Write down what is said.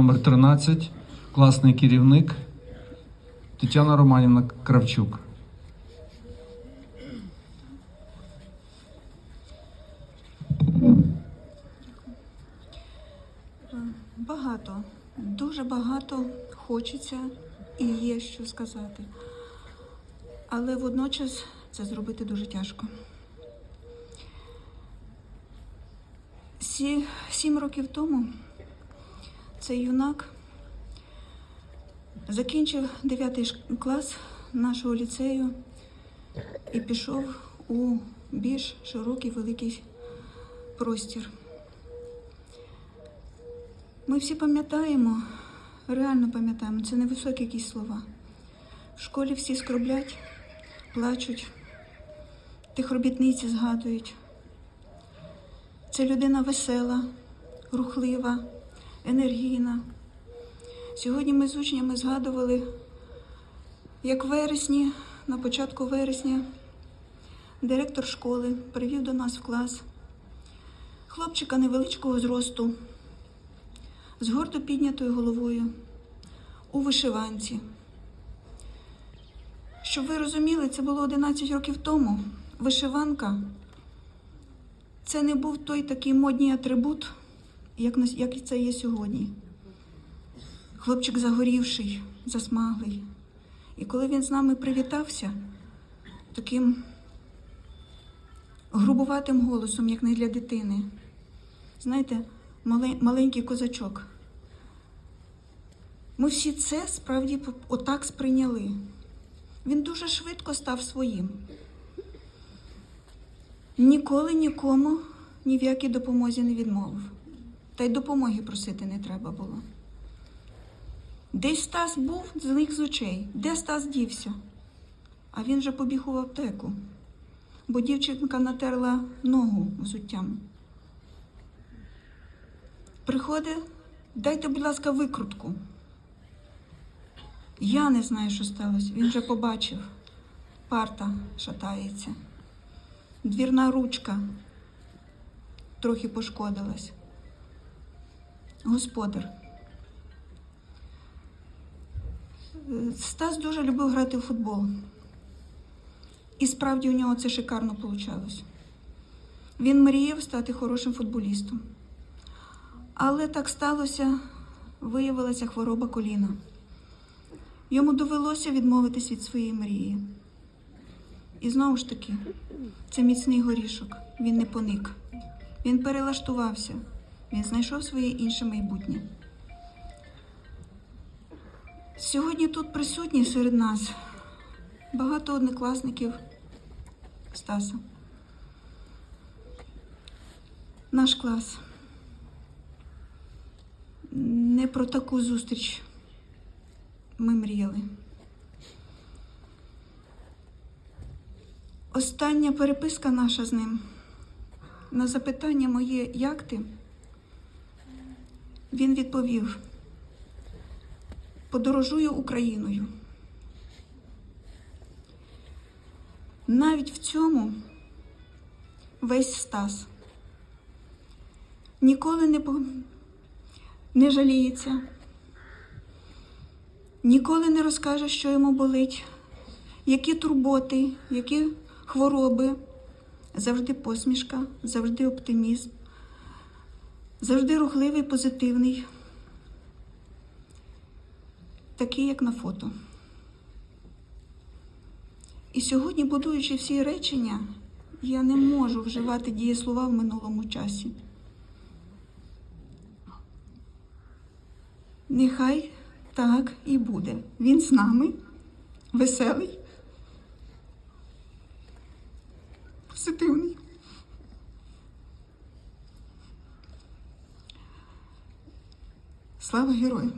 Номер 13, класний керівник Тетяна Романівна Кравчук. Багато, дуже багато хочеться і є що сказати. Але водночас це зробити дуже тяжко. Сі, сім років тому цей юнак закінчив 9 клас нашого ліцею і пішов у більш широкий великий простір. Ми всі пам'ятаємо, реально пам'ятаємо, це не високі якісь слова. В школі всі скроблять, плачуть, тих робітниці згадують. Це людина весела, рухлива, енергійна. Сьогодні ми з учнями згадували, як вересні, на початку вересня, директор школи привів до нас в клас хлопчика невеличкого зросту з гордо піднятою головою у вишиванці. Щоб ви розуміли, це було 11 років тому. Вишиванка це не був той такий модній атрибут, як, як це є сьогодні. Хлопчик загорівший, засмаглий. І коли він з нами привітався, таким грубуватим голосом, як не для дитини, знаєте, мале- маленький козачок. Ми всі це справді отак сприйняли. Він дуже швидко став своїм. Ніколи нікому ні в якій допомозі не відмовив. Та й допомоги просити не треба було. Десь Стас був з них з очей. Де Стас дівся? А він же побіг у аптеку, бо дівчинка натерла ногу взуттям. Приходить, дайте, будь ласка, викрутку. Я не знаю, що сталося. Він вже побачив. Парта шатається. Двірна ручка трохи пошкодилась. Господар. Стас дуже любив грати в футбол. І справді у нього це шикарно вийшло. Він мріяв стати хорошим футболістом. Але так сталося, виявилася хвороба коліна. Йому довелося відмовитись від своєї мрії. І знову ж таки, це міцний горішок. Він не поник. Він перелаштувався. Він знайшов своє інше майбутнє. Сьогодні тут присутні серед нас багато однокласників Стаса. Наш клас. Не про таку зустріч ми мріяли. Остання переписка наша з ним. На запитання моє, як ти? Він відповів: подорожую Україною. Навіть в цьому весь Стас ніколи не, не жаліється, ніколи не розкаже, що йому болить, які турботи, які хвороби. Завжди посмішка, завжди оптимізм, завжди рухливий, позитивний, такий, як на фото. І сьогодні, будуючи всі речення, я не можу вживати дієслова в минулому часі. Нехай так і буде. Він з нами, веселий, позитивний. Слава герою!